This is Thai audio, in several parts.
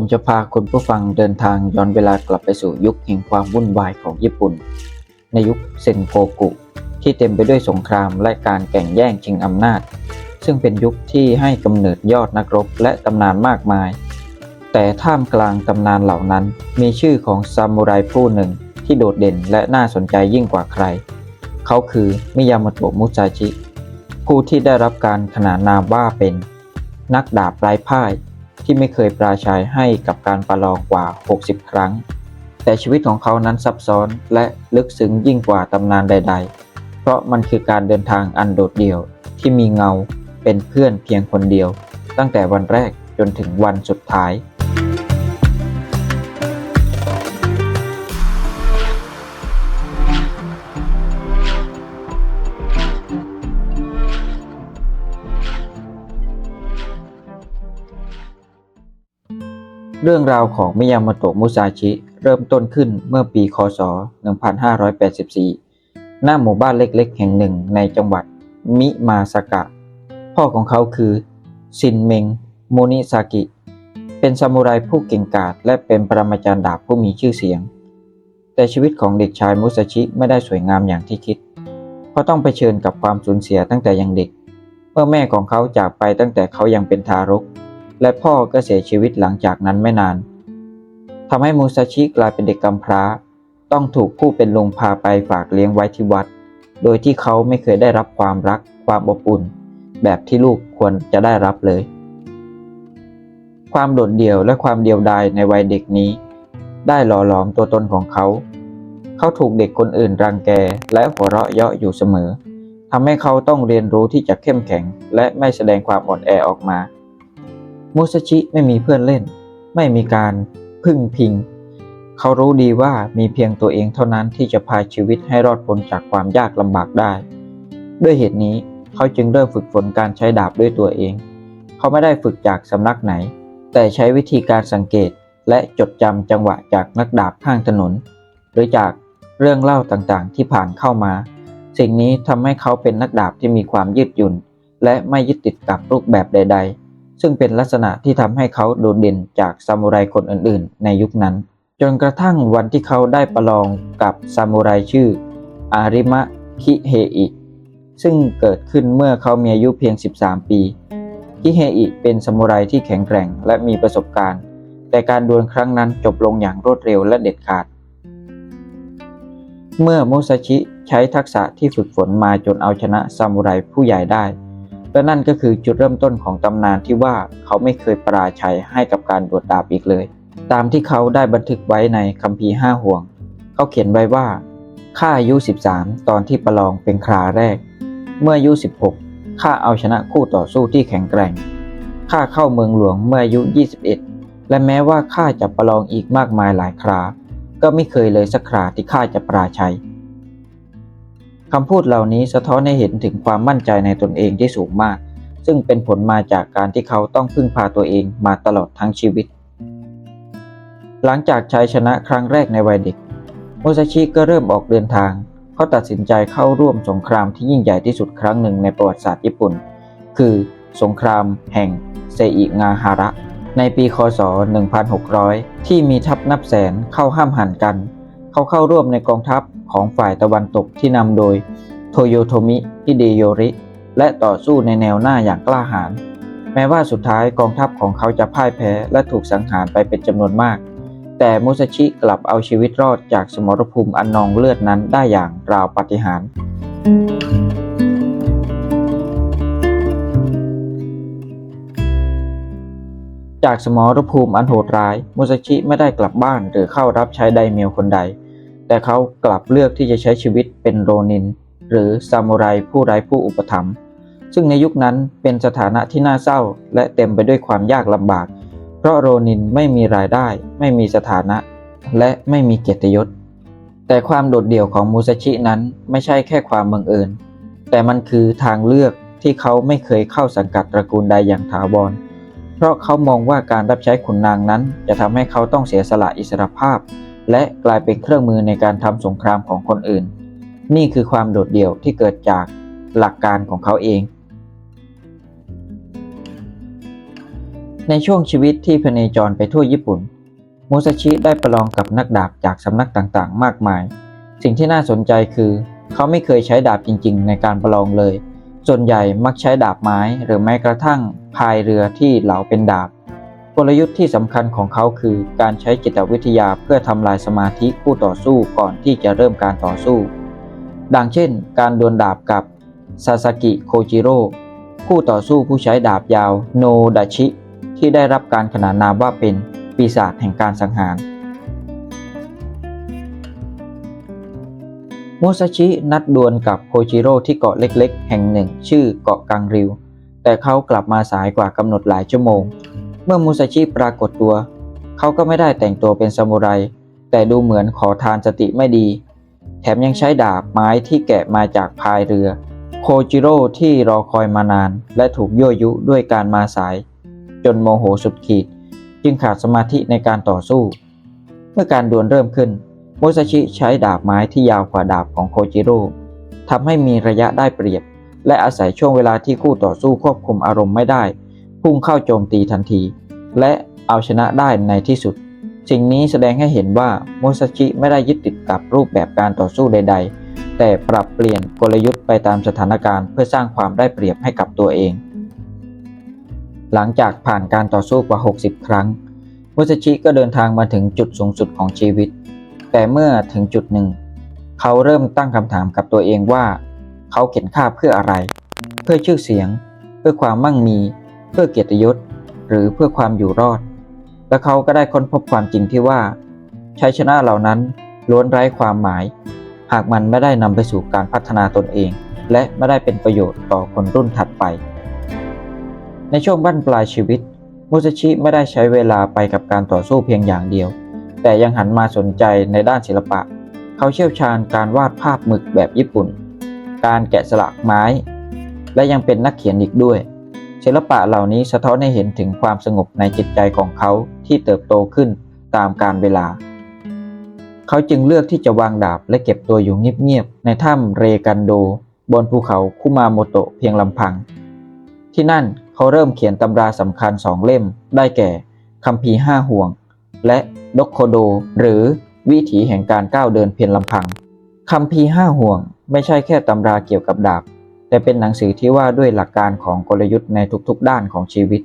ผมจะพาคุณผู้ฟังเดินทางย้อนเวลากลับไปสู่ยุคแห่งความวุ่นวายของญี่ปุ่น ในยุคเซนโกกุ ที่เต็มไปด้วยสงครามและการแข่งแย่งชิงอำนาจ ซึ่งเป็นยุคที่ให้กำเนิดยอดนักรบและตำนานมากมาย แต่ท่ามกลางตำนานเหล่านั้น มีชื่อของซามูไรผู้หนึ่งที่โดดเด่นและน่าสนใจยิ่งกว่าใคร เขาคือมิยามโตะมุซาชิ ผู้ที่ได้รับการขนานนามว่าเป็น นักดาบไร้พ่าย ที่ไม่เคยปราชัยให้กับการประลองกว่า 60 ครั้ง แต่ชีวิตของเขานั้นซับซ้อนและลึกซึ้งยิ่งกว่าตำนานใด ๆ เพราะมันคือการเดินทางอันโดดเดี่ยวที่มีเงาเป็นเพื่อนเพียงคนเดียว ตั้งแต่วันแรกจนถึงวันสุดท้าย เรื่องราวของมิยาโมโตะมุซาชิ เริ่มต้นขึ้นเมื่อปี คศ 1584 หน้าหมู่บ้านเล็กๆ แห่งหนึ่งในจังหวัดมิมาสกะ พ่อของเขาคือซินเมงโมนิซากิ เป็นซามูไรผู้เก่งกาจและเป็นปรมาจารย์ดาบผู้มีชื่อเสียง แต่ชีวิตของเด็กชายมุซาชิไม่ได้สวยงามอย่างที่คิด เพราะต้องเผชิญกับความสูญเสียตั้งแต่ยังเด็ก เมื่อแม่ของเขาจากไปตั้งแต่เขายังเป็นทารก และพ่อก็เสียชีวิตหลังจากนั้นไม่นานทำให้มูซาชิกลายเป็นเด็กกำพร้า ต้องถูกผู้เป็นลุงพาไปฝากเลี้ยงไว้ที่วัด โดยที่เขาไม่เคยได้รับความรักความอบอุ่น แบบที่ลูกควรจะได้รับเลย ความโดดเดี่ยวและความเดียวดายในวัยเด็กนี้ ได้หล่อหลอมตัวตนของเขา เขาถูกเด็กคนอื่นรังแกและหัวเราะเยาะอยู่เสมอทำให้เขาต้องเรียนรู้ที่จะเข้มแข็ง และไม่แสดงความอ่อนแอออกมา มุสชิไม่มีเพื่อนเล่น ไม่มีการพึ่งพิง เขารู้ดีว่ามีเพียงตัวเองเท่านั้นที่จะพาชีวิตให้รอดพ้นจากความยากลำบากได้ ด้วยเหตุนี้เขาจึงเริ่มฝึกฝนการใช้ดาบด้วยตัวเอง เขาไม่ได้ฝึกจากสำนักไหน แต่ใช้วิธีการสังเกตและจดจำจังหวะจากนักดาบข้างถนน หรือจากเรื่องเล่าต่างๆ ที่ผ่านเข้ามา สิ่งนี้ทำให้เขาเป็นนักดาบที่มีความยืดหยุ่น และไม่ยึดติดกับรูปแบบใด ๆ ซึ่งเป็นลักษณะที่ทำให้เขาโดดเด่นจากซามูไรคนอื่นๆ ในยุคนั้น จนกระทั่งวันที่เขาได้ประลองกับซามูไรชื่ออาริมะคิเฮอิซึ่งเกิดขึ้นเมื่อเขามีอายุเพียง 13 ปีคิเฮอิเป็นซามูไรที่แข็งแกร่งและมีประสบการณ์ แต่การดวลครั้งนั้นจบลงอย่างรวดเร็วและเด็ดขาด เมื่อมุซาชิใช้ทักษะที่ฝึกฝนมาจนเอาชนะซามูไรผู้ใหญ่ได้ และนั่นก็คือจุดเริ่มต้นของตำนานที่ว่าเขาไม่เคยปราชัยให้กับการดวลดาบอีกเลย ตามที่เขาได้บันทึกไว้ในคัมภีร์ห้าห่วง เขาเขียนไว้ว่า ข้าอายุ 13 ตอนที่ประลองเป็นคราแรก เมื่ออายุ 16 ข้าเอาชนะคู่ต่อสู้ที่แข็งแกร่ง ข้าเข้าเมืองหลวงเมื่ออายุ 21 และแม้ว่าข้าจะประลองอีกมากมายหลายครา ก็ไม่เคยเลยสักคราที่ข้าจะปราชัย คำพูดเหล่านี้สะท้อนให้เห็นถึงความมั่นใจในตนเองที่สูงมาก ซึ่งเป็นผลมาจากการที่เขาต้องพึ่งพาตัวเองมาตลอดทั้งชีวิต หลังจากชัยชนะครั้งแรกในวัยเด็กโมซาชิก็เริ่มออกเดินทาง เขาตัดสินใจเข้าร่วมสงครามที่ยิ่งใหญ่ที่สุดครั้งหนึ่งในประวัติศาสตร์ญี่ปุ่น คือสงครามแห่งเซอิงาฮาระ ในปีคศ 1600 ที่มีทัพนับแสนเข้าห้ามหันกัน เขาเข้าร่วมในกองทัพ ของฝ่ายตะวันตกที่นำโดยโทโยโทมิฮิเดโยริ และต่อสู้ในแนวหน้าอย่างกล้าหาญแม้ว่าสุดท้ายกองทัพของเขาจะพ่ายแพ้และถูกสังหารไปเป็นจำนวนมาก แต่มุซาชิกลับเอาชีวิตรอดจากสมรภูมิอันนองเลือดนั้นได้อย่างราวปาฏิหาริย์จากสมรภูมิอันโหดร้าย มุซาชิไม่ได้กลับบ้านหรือเข้ารับใช้ไดเมียวคนใด แต่เขากลับเลือกที่จะใช้ชีวิตเป็นโรนิน หรือซามูไรผู้ไร้ผู้อุปถัมภ์ซึ่งในยุคนั้นเป็นสถานะที่น่าเศร้า และเต็มไปด้วยความยากลำบาก เพราะโรนินไม่มีรายได้ ไม่มีสถานะ และไม่มีเกียรติยศ แต่ความโดดเดี่ยวของมูซาชินั้นไม่ใช่แค่ความบังเอิญ แต่มันคือทางเลือกที่เขาไม่เคยเข้าสังกัดตระกูลใดอย่างถาวร เพราะเขามองว่าการรับใช้ขุนนางนั้นจะทำให้เขาต้องเสียสละอิสรภาพ และกลายเป็นเครื่องมือในการทำสงครามของคนอื่น นี่คือความโดดเดี่ยวที่เกิดจากหลักการของเขาเอง ในช่วงชีวิตที่พเนจรไปทั่วญี่ปุ่นมูซาชิได้ประลองกับนักดาบจากสำนักต่างๆ มากมาย สิ่งที่น่าสนใจคือ เขาไม่เคยใช้ดาบจริง ๆ ในการประลองเลย ส่วนใหญ่มักใช้ดาบไม้หรือแม้กระทั่งพายเรือที่เหลาเป็นดาบ กลยุทธ์ที่สำคัญของเขาคือการใช้จิตวิทยาเพื่อทำลายสมาธิคู่ต่อสู้ก่อนที่จะเริ่มการต่อสู้ ดังเช่น การดวลดาบกับซาซากิโคจิโร่คู่ต่อสู้ผู้ใช้ดาบยาวโนดาชิ ที่ได้รับการขนานนามว่าเป็นปีศาจแห่งการสังหารมูซาชินัดดวลกับโคจิโร่ที่เกาะเล็กๆ แห่งหนึ่ง ชื่อเกาะกังริว แต่เขากลับมาสายกว่ากำหนดหลายชั่วโมง เมื่อมูซาชิปรากฏตัว เขาก็ไม่ได้แต่งตัวเป็นซามูไร แต่ดูเหมือนขอทานสติไม่ดี แถมยังใช้ดาบไม้ที่แกะมาจากพายเรือ โคจิโร่ที่รอคอยมานาน และถูกยั่วยุด้วยการมาสาย จนโมโหสุดขีด จึงขาดสมาธิในการต่อสู้ เมื่อการดวลเริ่มขึ้นโมซาชิใช้ดาบไม้ที่ยาวกว่าดาบของโคจิโร่ทำให้มีระยะได้เปรียบ และอาศัยช่วงเวลาที่คู่ต่อสู้ควบคุมอารมณ์ไม่ได้ พุ่งเข้าโจมตีทันที และเอาชนะได้ในที่สุด สิ่งนี้แสดงให้เห็นว่าโมซาชิไม่ได้ยึดติดกับรูปแบบการต่อสู้ใด ๆ แต่ปรับเปลี่ยนกลยุทธ์ไปตามสถานการณ์เพื่อสร้างความได้เปรียบให้กับตัวเอง หลังจากผ่านการต่อสู้กว่า 60 ครั้งโมซาชิก็เดินทางมาถึงจุดสูงสุดของชีวิต แต่เมื่อถึงจุดหนึ่ง เขาเริ่มตั้งคำถามกับตัวเองว่า เขาเข็นฆ่าเพื่ออะไร เพื่อชื่อเสียง เพื่อความมั่งมี เพื่อเกียรติยศหรือเพื่อความอยู่รอด และเขาก็ได้ค้นพบความจริงที่ว่าชัยชนะเหล่านั้นล้วนไร้ความหมาย หากมันไม่ได้นำไปสู่การพัฒนาตนเอง และไม่ได้เป็นประโยชน์ต่อคนรุ่นถัดไป ในช่วงบั้นปลายชีวิตมูซาชิไม่ได้ใช้เวลาไปกับการต่อสู้เพียงอย่างเดียว แต่ยังหันมาสนใจในด้านศิลปะ เขาเชี่ยวชาญการวาดภาพหมึกแบบญี่ปุ่น การแกะสลักไม้ และยังเป็นนักเขียนอีกด้วย ศิลปะเหล่านี้สะท้อนให้เห็นถึงความสงบในจิตใจของเขาที่เติบโตขึ้นตามกาลเวลา เขาจึงเลือกที่จะวางดาบและเก็บตัวอยู่เงียบๆ ในถ้ำเรกันโด บนภูเขาคุมาโมโตะเพียงลำพัง ที่นั่นเขาเริ่มเขียนตำราสำคัญสองเล่ม ได้แก่คัมภีร์ห้าห่วง และดกโคโด หรือวิถีแห่งการก้าวเดินเพียงลำพังคัมภีร์ห้าห่วง ไม่ใช่แค่ตำราเกี่ยวกับดาบ แต่เป็นหนังสือที่ว่าด้วยหลักการของกลยุทธ์ในทุกๆด้านของชีวิต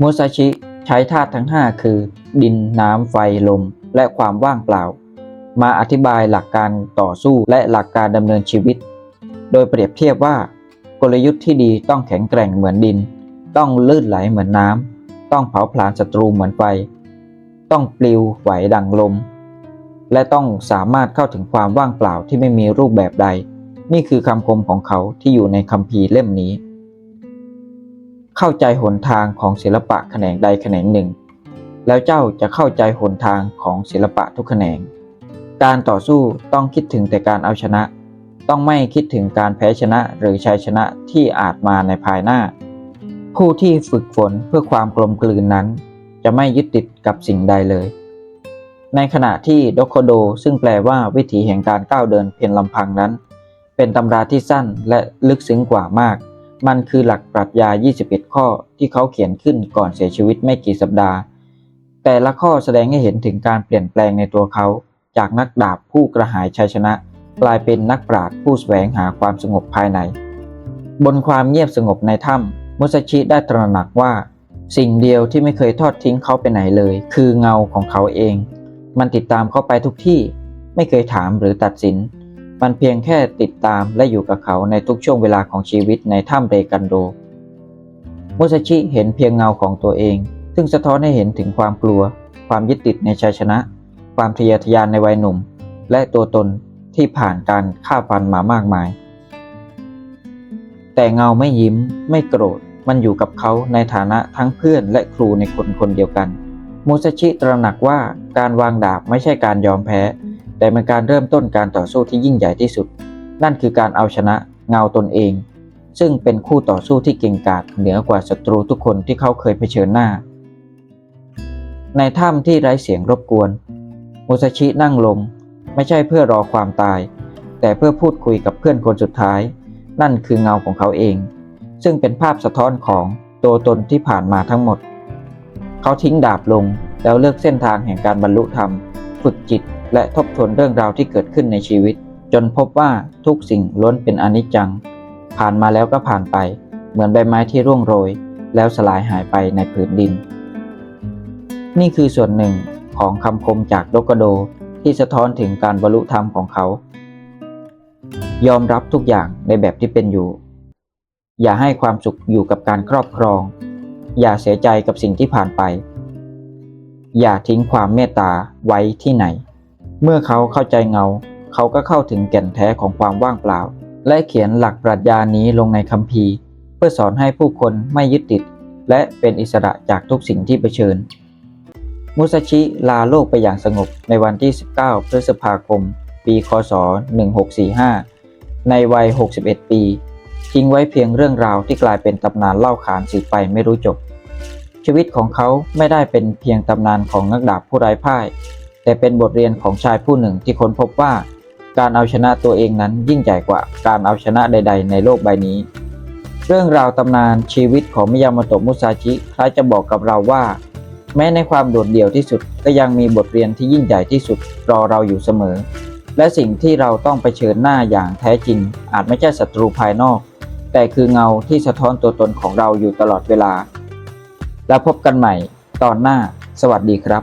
มูซาชิใช้ธาตุทั้ง 5 คือ ดินน้ำไฟลม และความว่างเปล่า มาอธิบายหลักการต่อสู้และหลักการดำเนินชีวิต โดยเปรียบเทียบว่า กลยุทธ์ที่ดีต้องแข็งแกร่งเหมือนดิน ต้องลื่นไหลเหมือนน้ำต้องเผาผลาญศัตรูเหมือนไฟ ต้องปลิวไหวดังลม และต้องสามารถเข้าถึงความว่างเปล่าที่ไม่มีรูปแบบใด นี่คือคำคมของเขาที่อยู่ในคัมภีร์เล่มนี้ เข้าใจหนทางของศิลปะแขนงใดแขนงหนึ่ง แล้วเจ้าจะเข้าใจหนทางของศิลปะทุกแขนง การต่อสู้ต้องคิดถึงแต่การเอาชนะ ต้องไม่คิดถึงการแพ้ชนะหรือชัยชนะที่อาจมาในภายหน้า ผู้ที่ฝึกฝนเพื่อความกลมกลืนนั้น จะไม่ยึดติดกับสิ่งใดเลยในขณะที่ดโคโดซึ่งแปลว่าวิถีแห่งการก้าวเดินเพียงลำพังนั้น เป็นตำราที่สั้นและลึกซึ้งกว่ามาก มันคือหลักปรัชญา 21 ข้อที่เขาเขียนขึ้นก่อนเสียชีวิตไม่กี่สัปดาห์ แต่ละข้อแสดงให้เห็นถึงการเปลี่ยนแปลงในตัวเขา จากนักดาบผู้กระหายชัยชนะ กลายเป็นนักปราชญ์ผู้แสวงหาความสงบภายใน บนความเงียบสงบในถ้ำมุสชิได้ตระหนักว่า สิ่งเดียวที่ไม่เคยทอดทิ้งเขาไปไหนเลย คือเงาของเขาเอง มันติดตามเขาไปทุกที่ ไม่เคยถามหรือตัดสิน มันเพียงแค่ติดตามและอยู่กับเขาในทุกช่วงเวลาของชีวิตในถ้ำเรกันโด มุสชิเห็นเพียงเงาของตัวเอง ซึ่งสะท้อนให้เห็นถึงความกลัว ความยึดติดในชัยชนะ ความทะเยอทะยานในวัยหนุ่ม และตัวตนที่ผ่านการฆ่าฟันมามากมาย แต่เงาไม่ยิ้ม ไม่โกรธ มันอยู่กับเขาในฐานะทั้งเพื่อนและครูในคนคนเดียวกัน มุสชิตระหนักว่าการวางดาบไม่ใช่การยอมแพ้ แต่เป็นการเริ่มต้นการต่อสู้ที่ยิ่งใหญ่ที่สุด นั่นคือการเอาชนะเงาตนเอง ซึ่งเป็นคู่ต่อสู้ที่เก่งกาจเหนือกว่าศัตรูทุกคนที่เขาเคยเผชิญหน้า ในถ้ำที่ไร้เสียงรบกวนมุสชินั่งลง ไม่ใช่เพื่อรอความตาย แต่เพื่อพูดคุยกับเพื่อนคนสุดท้าย นั่นคือเงาของเขาเอง ซึ่งเป็นภาพสะท้อนของตัวตนที่ผ่านมาทั้งหมด เขาทิ้งดาบลงแล้วเลือกเส้นทางแห่งการบรรลุธรรม ฝึกจิต และทบทวนเรื่องราวที่เกิดขึ้นในชีวิต จนพบว่าทุกสิ่งล้วนเป็นอนิจจัง ผ่านมาแล้วก็ผ่านไป เหมือนใบไม้ที่ร่วงโรย แล้วสลายหายไปในผืนดิน นี่คือส่วนหนึ่งของคำคมจากโดกโดที่สะท้อนถึงการบรรลุธรรมของเขา ยอมรับทุกอย่างในแบบที่เป็นอยู่ อย่าให้ความสุขอยู่กับการครอบครอง อย่าเสียใจกับสิ่งที่ผ่านไป อย่าทิ้งความเมตตาไว้ที่ไหน เมื่อเขาเข้าใจเงา เขาก็เข้าถึงแก่นแท้ของความว่างเปล่า และเขียนหลักปรัชญานี้ลงในคัมภีร์ เพื่อสอนให้ผู้คนไม่ยึดติด และเป็นอิสระจากทุกสิ่งที่เผชิญ มุซาชิลาโลกไปอย่างสงบในวันที่ 19 พฤษภาคม ปีคศ 1645 ในวัย 61 ปี ทิ้งไว้เพียงเรื่องราวที่กลายเป็นตำนานเล่าขานสืบไปไม่รู้จบ ชีวิตของเขาไม่ได้เป็นเพียงตำนานของนักดาบผู้ไร้พ่าย แต่เป็นบทเรียนของชายผู้หนึ่งที่ค้นพบว่า การเอาชนะตัวเองนั้นยิ่งใหญ่กว่าการเอาชนะใด ๆ ในโลกใบนี้ เรื่องราวตำนานชีวิตของมิยาโมโตะมุซาชิคล้ายจะบอกกับเราว่า แม้ในความโดดเดี่ยวที่สุดก็ยังมีบทเรียนที่ยิ่งใหญ่ที่สุดรอเราอยู่เสมอ และสิ่งที่เราต้องเผชิญหน้าอย่างแท้จริง อาจไม่ใช่ศัตรูภายนอก แต่คือเงาที่สะท้อนตัวตนของเราอยู่ตลอดเวลา แล้วพบกันใหม่ตอนหน้า สวัสดีครับ